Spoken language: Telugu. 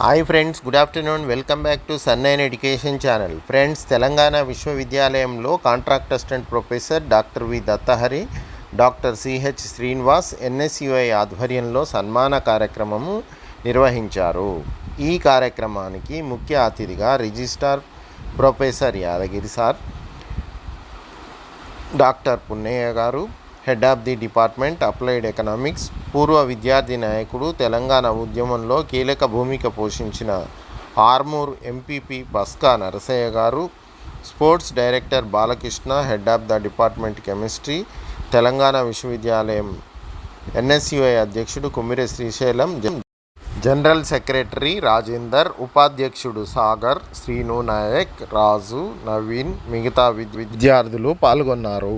Hi friends good afternoon. Welcome back to sun nine education channel. Friends Telangana విశ్వవిద్యాలయంలో contract assistant professor doctor V Dattahari doctor CH Srinivas NSUI ఆధ్వర్యంలో సన్మాన కార్యక్రమము నిర్వహించారు. ఈ కార్యక్రమానికి ముఖ్య అతిథిగా registrar professor Yadagiri sir doctor Punnaiah garu head of the department applied economics పూర్వ విద్యార్థి నాయకుడు తెలంగాణ ఉద్యమంలో కీలక భూమిక పోషించిన Armoor MPP Baska Narasaiah garu sports director Balakrishna head of the department chemistry Telangana విశ్వవిద్యాలయం ఎన్ఎస్యుఐ అధ్యక్షుడు కుమ్మిరి శ్రీశైలం జనరల్ సెక్రటరీ రాజేందర్ ఉపాధ్యక్షుడు సాగర్ శ్రీను నాయక్ రాజు నవీన్ మిగతా విద్- విద్యార్థులు పాల్గొన్నారు.